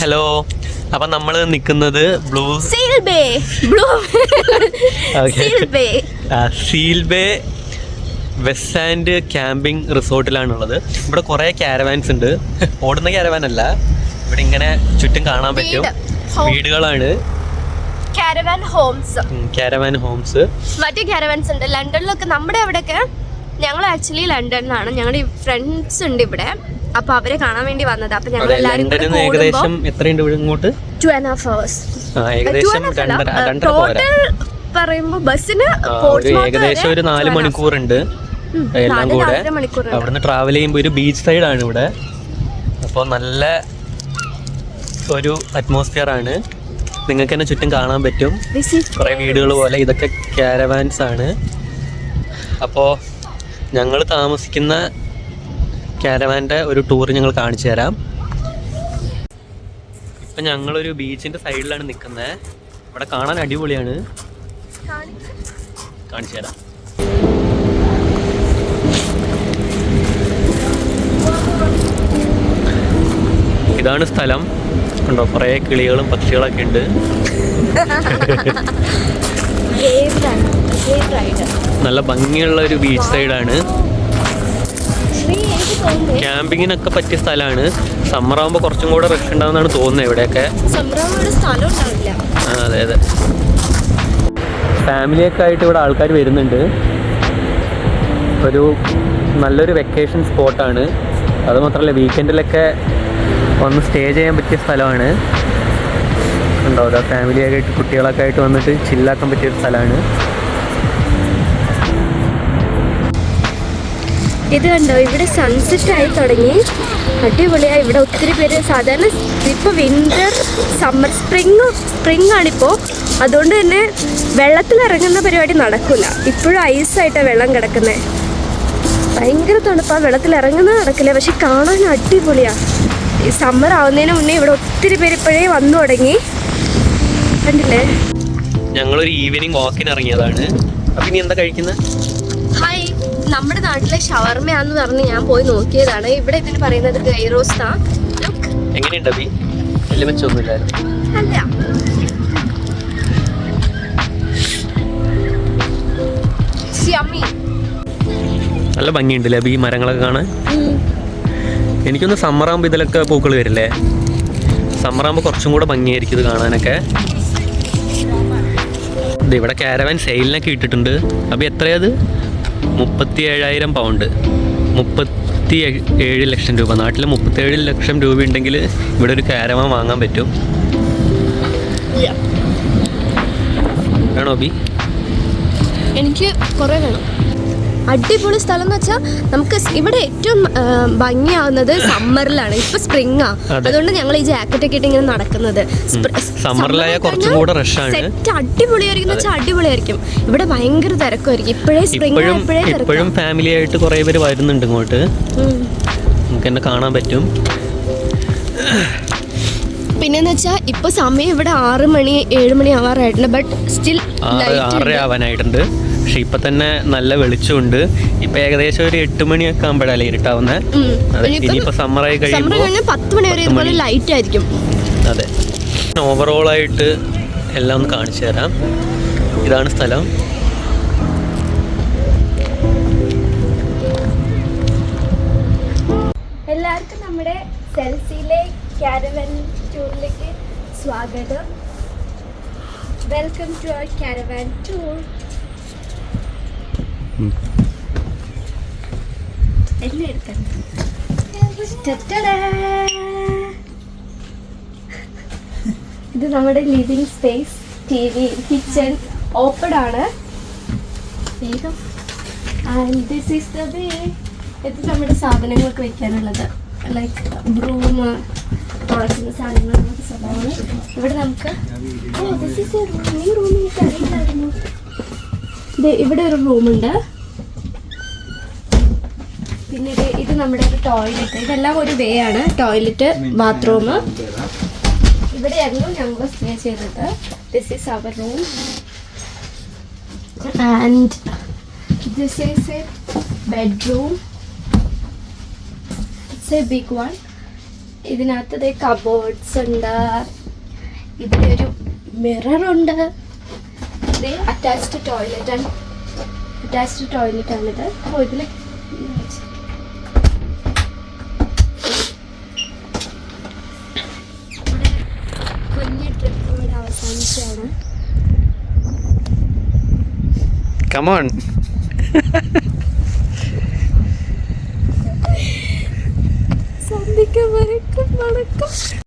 Hello അപ്പൊ നമ്മൾ നിൽക്കുന്നത് Blue Seal Bay Blue Seal Bay Seal Bay West and camping റിസോർട്ടിലാണുള്ളത് ഇവിടെ കുറേ ക്യാരവാൻസ് ഉണ്ട്. ഓടുന്ന ക്യാരവാൻ അല്ല. ഇവിടെ ഇങ്ങനെ ചുറ്റും കാണാൻ പറ്റും. വീടുകളാണ്. കാരവാൻ ഹോംസ് ഹോംസ് മറ്റു കാരവാൻസ് ഉണ്ട്. ലണ്ടനിലൊക്കെ നമ്മുടെ അവിടെയൊക്കെ ഞങ്ങൾ ആക്ച്വലി ലണ്ടനിലാണ് ഞങ്ങളുടെ ഫ്രണ്ട്സ് ഉണ്ട് ഇവിടെ. അപ്പൊ അവരെ കാണാൻ വേണ്ടി വന്നത്. അപ്പൊ ഞങ്ങൾ നിന്ന് ഏകദേശം എത്രയുണ്ട് ഇങ്ങോട്ട്? ടു ആൻഡ് ഹാഫ് രണ്ടര ടോട്ടൽ പറയുമ്പോ ബസ്സിന് ഏകദേശം ഒരു നാല്. മണിക്കൂറുണ്ട്. എല്ലാം കൂടെ. അവിടുന്ന് ട്രാവൽ ചെയ്യുമ്പോൾ ഒരു ബീച്ച് സൈഡ് ആണ് ഇവിടെ. അപ്പോൾ നല്ല ഒരു അറ്റ്മോസ്ഫിയർ ആണ്. നിങ്ങൾക്ക് തന്നെ ചുറ്റും കാണാൻ പറ്റും. കുറേ വീടുകൾ പോലെ ഇതൊക്കെ ക്യാരവാൻസ് ആണ്. അപ്പോൾ ഞങ്ങൾ താമസിക്കുന്ന ക്യാരവാന്റെ ഒരു ടൂർ ഞങ്ങൾ കാണിച്ചു തരാം. ഇപ്പം ഞങ്ങളൊരു ബീച്ചിന്റെ സൈഡിലാണ് നിൽക്കുന്നത് ഇവിടെ കാണാൻ അടിപൊളിയാണ്. കാണിച്ചു തരാം. ഇതാണ് സ്ഥലം. ഉണ്ടോ കുറേ കിളികളും പക്ഷികളൊക്കെ ഉണ്ട്. നല്ല ഭംഗിയുള്ള ഒരു ബീച്ച് സൈഡാണ് ക്യാമ്പിങ്ങിനൊക്കെ പറ്റിയ സ്ഥലമാണ് സമ്മർ ആകുമ്പോൾ കുറച്ചും കൂടെ റഷ് ഉണ്ടാവുന്നതാണ് തോന്നുന്നത് ഇവിടെയൊക്കെ. ഉണ്ടാവില്ല. അതെ അതെ. ഫാമിലിയൊക്കെ ആയിട്ട് ഇവിടെ ആൾക്കാർ വരുന്നുണ്ട്. ഒരു നല്ലൊരു വെക്കേഷൻ സ്പോട്ടാണ് അത് മാത്രമല്ല വീക്കെൻഡിലൊക്കെ വന്ന് സ്റ്റേ ചെയ്യാൻ പറ്റിയ സ്ഥലമാണ്. ഉണ്ടോ അതാ ഫാമിലിയൊക്കെ ആയിട്ട് കുട്ടികളൊക്കെ ആയിട്ട് വന്നിട്ട് ചില്ലാക്കാൻ പറ്റിയ ഒരു സ്ഥലമാണ് ഇത് കണ്ടോ? ഇവിടെ സൺസെറ്റ് ആയി തുടങ്ങി. അടിപൊളിയായി. ഇവിടെ ഒത്തിരി പേര് സാധാരണ ഇപ്പോൾ വിന്റർ സമ്മർ സ്പ്രിങ് സ്പ്രിങ് ആണിപ്പോൾ അതുകൊണ്ട് തന്നെ വെള്ളത്തിൽ ഇറങ്ങുന്ന പരിപാടി നടക്കില്ല ഇപ്പോഴും ഐസായിട്ടാണ് വെള്ളം കിടക്കുന്നത് ഭയങ്കര തണുപ്പാണ് വെള്ളത്തിൽ ഇറങ്ങുന്നത് നടക്കില്ല. പക്ഷെ കാണാൻ അടിപൊളിയാണ് ഈ സമ്മർ ആവുന്നതിന് മുന്നേ ഇവിടെ ഒത്തിരി പേര് ഇപ്പോഴേ വന്നു തുടങ്ങി. കണ്ടില്ലേ? ഞങ്ങളൊരു ഈവനിങ് വാക്കിന് ഇറങ്ങിയതാണ്. അപ്പം ഇനി എന്താ കഴിക്കുന്നത് നമ്മുടെ നാട്ടിലെ ഷവർമയാന്ന് പറഞ്ഞ് ഞാൻ പോയി നോക്കിയതാണ്. ഇവിടെ ഇതിന് പറയുന്നത് എങ്ങനെയുണ്ട് അബി? വലിയ മെച്ചമൊന്നുമില്ലായിരുന്നു അല്ല നല്ല ഭംഗിയുണ്ടല്ലേ അബി ഈ മരങ്ങളൊക്കെ കാണാൻ? എനിക്കൊന്ന് സമ്മറാകുമ്പോൾ ഇതിലൊക്കെ പൂക്കൾ വരില്ലേ? സമ്മറാകുമ്പോൾ കുറച്ചും കൂടെ ഭംഗിയായിരിക്കും ഇത് കാണാനൊക്കെ. ഇവിടെ കാരവാൻ സെയിലിനൊക്കെ ഇട്ടിട്ടുണ്ട്. അപ്പോൾ എത്രയത് മുപ്പത്തി ഏഴായിരം പൗണ്ട് മുപ്പത്തി ഏഴ് ഏഴ് ലക്ഷം രൂപ. നാട്ടിൽ മുപ്പത്തേഴ് ലക്ഷം രൂപ ഉണ്ടെങ്കിൽ ഇവിടെ ഒരു കാരമ വാങ്ങാൻ പറ്റും. വേണോ ബി? എനിക്ക് കുറേ വേണം. അടിപൊളി സ്ഥലം എന്ന് വെച്ചാൽ നമുക്ക് ഇവിടെ ഏറ്റവും ഭംഗിയാവുന്നത് സമ്മറിലാണ്. ഇപ്പൊ സ്പ്രിംഗ്. അതുകൊണ്ട് ഞങ്ങൾ ഈ ജാക്കറ്റ് ഒക്കെ ഇട്ട് ഇങ്ങനെ നടക്കുന്നത് സെറ്റ് അടിപൊളിയായിരിക്കും വെച്ചാൽ അടിപൊളിയായിരിക്കും. ഇവിടെ ഭയങ്കര തിരക്കുമായിരിക്കും ഇപ്പോഴേ സ്പ്രിംഗ് ഇപ്പോഴും ഇപ്പോഴേ ഫാമിലി ആയിട്ട് കുറെ പേര് വരുന്നുണ്ട് ഇങ്ങോട്ട്. നമുക്ക് എന്നെ കാണാൻ പറ്റും. പിന്നെന്ന് വെച്ചാൽ ഇപ്പൊ സമയം ഇവിടെ ആറ് മണി ഏഴ് മണി ആവാറായിട്ടുണ്ട്. ബട്ട് സ്റ്റിൽ ആവാനായിട്ടുണ്ട്. പക്ഷെ ഇപ്പൊ തന്നെ നല്ല വെളിച്ചമുണ്ട്. ഇപ്പൊ ഏകദേശം ഒരു എട്ട് മണിയൊക്കെ ആകുമ്പോഴല്ലേ ഇരുട്ടാവുന്നത് ഇനിയിപ്പോ സമ്മറായി ആയി കഴിയുമ്പോൾ പത്ത് മണി വരെ ലൈറ്റ് ആയിരിക്കും. അതെ. ഓവറോൾ ആയിട്ട് എല്ലാം ഒന്ന് കാണിച്ചു തരാം. ഇതാണ് സ്ഥലം. എല്ലാവർക്കും നമ്മുടെ സെൽസിയിലെ കാരവൻ ടൂറിലേക്ക് സ്വാഗതം. Welcome to our caravan tour ഇത് നമ്മുടെ living space T V kitchen open ആണ് ഇത് നമ്മുടെ സാധനങ്ങളൊക്കെ വെക്കാനുള്ളത്. ലൈക്ക് ബ്രൂം തുടക്കുന്ന സാധനങ്ങൾ സ്വഭാവമാണ്. ഇവിടെ നമുക്ക് oh this is a room ഈ റൂം അറിയില്ലായിരുന്നു ദേ ഇവിടെ ഒരു റൂമുണ്ട്. പിന്നെ ഇത് ഇത് നമ്മുടെ ഒരു ടോയ്ലറ്റ് ഇതെല്ലാം ഒരു വേ ആണ്. ടോയ്ലറ്റ് ബാത്റൂം ഇവിടെയായിരുന്നു ഞങ്ങൾ സ്റ്റേ ചെയ്തത്. This is our room and this is a bedroom it's a big one ഇതിനകത്ത് കബോർഡ്സ് ഉണ്ട്. ഇവിടെ ഒരു മിറർ ഉണ്ട്. ഇത് അറ്റാച്ച്ഡ് ടോയ്ലറ്റ് ആണ്. അറ്റാച്ച്ഡ് ടോയ്ലറ്റ് ആണിത്. അപ്പോൾ ഇതിൽ കുഞ്ഞ് ട്രിപ്പ് ഇവിടെ അവസാനിച്ചാണ് കമോൺ സന്ധിക്ക് വരക്കും വണക്കം.